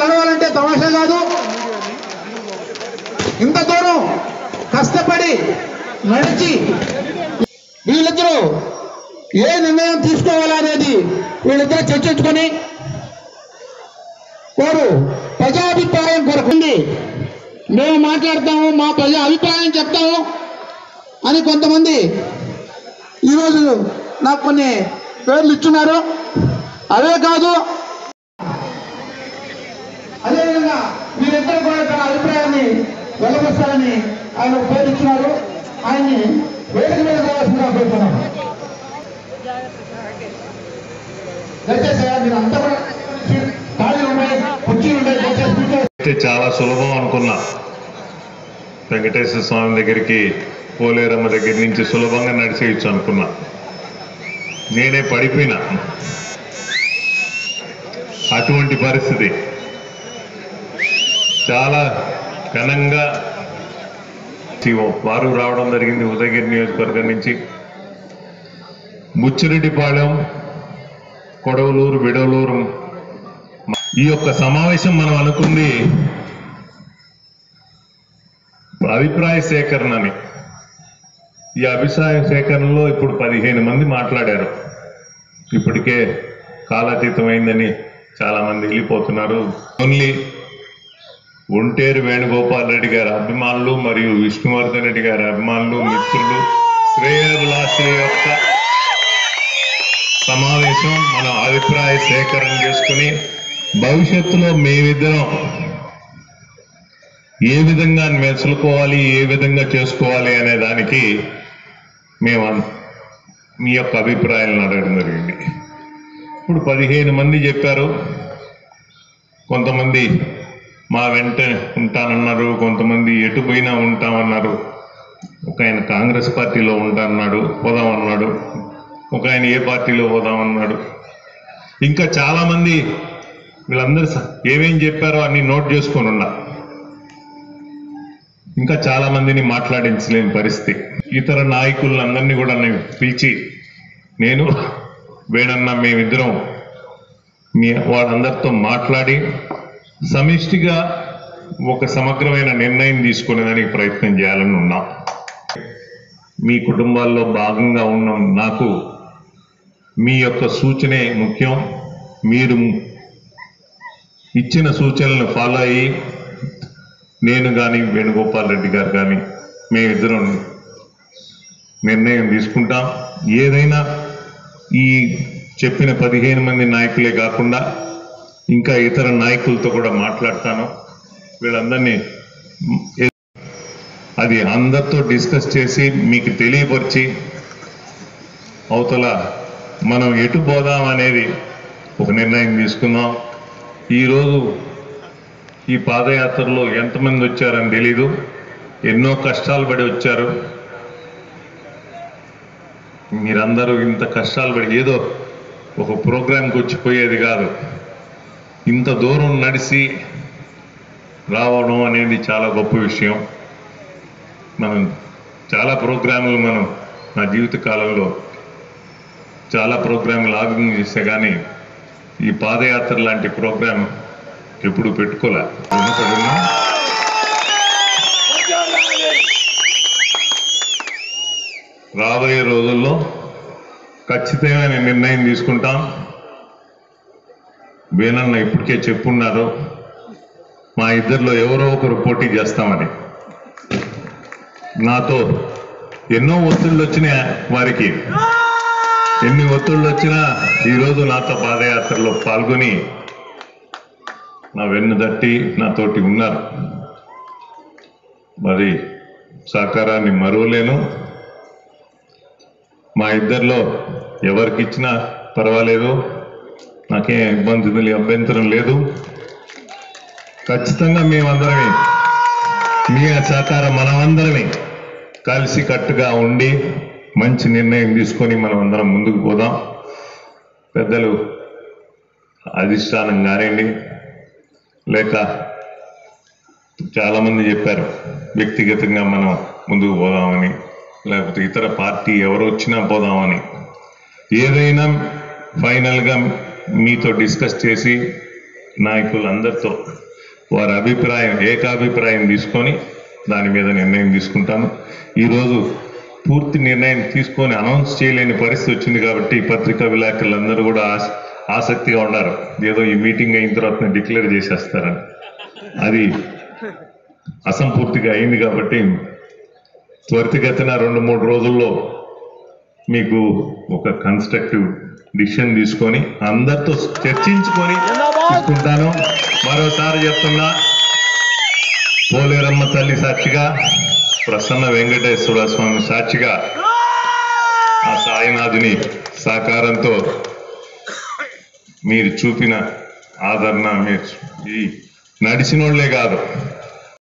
నడవాలంటే తమాషా కాదు. ఇంత దూరం కష్టపడి నడిచి వీళ్ళిద్దరూ ఏ నిర్ణయం తీసుకోవాలనేది వీళ్ళిద్దరూ చర్చించుకొని వారు ప్రజాభిప్రాయం కొరకుండి మేము మాట్లాడతాము మా ప్రజా అభిప్రాయం చెప్తాము అని కొంతమంది ఈరోజు నాకు కొన్ని పేర్లు ఇచ్చున్నారు. అవే కాదు. అదేవిధంగా మీరిద్దరు కూడా తన అభిప్రాయాన్ని వెళ్ళగొస్తారని ఆయన పేరు ఇచ్చినారు ఆయన్ని వేదిక మీద రావాల్సిందిగా కోరుతున్నాం. దయచేసి మీరు అంతా కూడా ఖాళీలు ఉన్నాయి కుర్చీలు ఉన్నాయి దయచేసి చాలా సులభం అనుకున్నా. వెంకటేశ్వర స్వామి దగ్గరికి పోలేరమ్మ దగ్గర నుంచి సులభంగా నడిచేయచ్చు అనుకున్నా. నేనే పడిపోయినా. అటువంటి పరిస్థితి. చాలా ఘనంగా వారు రావడం జరిగింది ఉదయగిరి నియోజకవర్గం నుంచి. ముచ్చిరెడ్డిపాళెం కొడవలూరు విడవలూరు. ఈ యొక్క సమావేశం మనం అనుకుంది అభిప్రాయ సేకరణని. ఈ అభిప్రాయ సేకరణలో ఇప్పుడు పదిహేను మంది మాట్లాడారు. ఇప్పటికే కాలాతీతమైందని చాలా మంది వెళ్ళిపోతున్నారు. ఓన్లీ ఒంటేరు వేణుగోపాల్ రెడ్డి గారి అభిమానులు మరియు విష్ణువర్ధన్ రెడ్డి గారి అభిమానులు మిత్రులు శ్రేయభిలాషుల యొక్క సమావేశం మన అభిప్రాయ సేకరణ చేసుకుని భవిష్యత్తులో మేమిద్దరం ఏ విధంగా మెసులుకోవాలి ఏ విధంగా చేసుకోవాలి అనే దానికి మేము మీ యొక్క అభిప్రాయాలను అడగడం జరిగింది. ఇప్పుడు పదిహేను మంది చెప్పారు. కొంతమంది మా వెంట ఉంటానన్నారు. కొంతమంది ఎటు పోయినా ఉంటామన్నారు. ఒక ఆయన కాంగ్రెస్ పార్టీలో ఉంటానన్నాడు పోదామన్నాడు. ఒక ఆయన ఏ పార్టీలో పోదామన్నాడు. ఇంకా చాలామంది వీళ్ళందరూ ఏమేం చెప్పారో అన్ని నోట్ చేసుకొని ఉన్నా. ఇంకా చాలా మందిని మాట్లాడించలేని పరిస్థితి. ఇతర నాయకులందరినీ కూడా నేను పిలిచి నేను వేణన్న మేమిద్దరం మీ వాళ్ళందరితో మాట్లాడి సమిష్టిగా ఒక సమగ్రమైన నిర్ణయం తీసుకునేదానికి ప్రయత్నం చేయాలని ఉన్నాం. మీ కుటుంబాల్లో భాగంగా ఉన్న నాకు మీ యొక్క సూచనే ముఖ్యం. మీరు ఇచ్చిన సూచనలను ఫాలో అయ్యి నేను కానీ వేణుగోపాల్ రెడ్డి గారు కానీ మేమిద్దరం నిర్ణయం తీసుకుంటాం. ఏదైనా ఈ చెప్పిన పదిహేను మంది నాయకులే కాకుండా ఇంకా ఇతర నాయకులతో కూడా మాట్లాడతాను. వీళ్ళందరినీ అది అందరితో డిస్కస్ చేసి మీకు తెలియపరిచి అవతల మనం ఎటు పోదాం అనేది ఒక నిర్ణయం తీసుకుందాం ఈరోజు ఈ పాదయాత్రలో ఎంతమంది వచ్చారని తెలీదు. ఎన్నో కష్టాలు పడి వచ్చారు. మీరందరూ ఇంత కష్టాలు పడి ఏదో ఒక ప్రోగ్రాంకి వచ్చిపోయేది కాదు. ఇంత దూరం నడిచి రావడం అనేది చాలా గొప్ప విషయం. మనం చాలా ప్రోగ్రాములు మనం నా జీవిత కాలంలో చాలా ప్రోగ్రాములు ఆర్గనైజ్ చేస్తే కానీ ఈ పాదయాత్ర లాంటి ప్రోగ్రాం ఎప్పుడు పెట్టుకోలే. రుణపడున్నా? రాబోయే రోజుల్లో ఖచ్చితమైన నిర్ణయం తీసుకుంటాం. వేనన్న ఇప్పటికే చెప్పున్నారు మా ఇద్దరిలో ఎవరో ఒకరు పోటీ చేస్తామని. నాతో ఎన్నో ఒత్తిళ్ళు వచ్చినాయి వారికి. ఎన్ని ఒత్తిళ్ళు వచ్చినా ఈరోజు నాతో పాదయాత్రలో పాల్గొని నా వెన్ను నా నాతోటి ఉన్నారు. మరి సహకారాన్ని మరువలేను. మా ఇద్దరిలో ఎవరికి ఇచ్చినా పర్వాలేదు. నాకేం ఇబ్బంది అభ్యంతరం లేదు. ఖచ్చితంగా మేమందరమే మీ సహకారం మనమందరమే కలిసి కట్టుగా ఉండి మంచి నిర్ణయం తీసుకొని మనం అందరం ముందుకు పోదాం. పెద్దలు అధిష్టానం కానివ్వండి లేక చాలామంది చెప్పారు వ్యక్తిగతంగా మనం ముందుకు పోదామని లేకపోతే ఇతర పార్టీ ఎవరు వచ్చినా పోదామని. ఏదైనా ఫైనల్గా మీతో డిస్కస్ చేసి నాయకులందరితో వారి అభిప్రాయం ఏకాభిప్రాయం తీసుకొని దాని మీద నిర్ణయం తీసుకుంటాను ఈరోజు పూర్తి నిర్ణయం తీసుకొని అనౌన్స్ చేయలేని పరిస్థితి వచ్చింది కాబట్టి పత్రికా విలేకరులందరూ కూడా ఆసక్తిగా ఉన్నారు. ఏదో ఈ మీటింగ్ అయిన తర్వాత డిక్లేర్ చేసేస్తారని. అది అసంపూర్తిగా అయింది కాబట్టి త్వరితగతిన రెండు మూడు రోజుల్లో మీకు ఒక కన్స్ట్రక్టివ్ డిసిషన్ తీసుకొని అందరితో చర్చించుకొని తీసుకుంటాను మరోసారి చెప్తున్నా పోలేరమ్మ తల్లి సాక్షిగా ప్రసన్న వెంకటేశ్వర స్వామి సాక్షిగా ఆ సాయినాథుని సహకారంతో మీరు చూపిన ఆదరణ మీరు ఈ నడిచినోళ్ళే కాదు.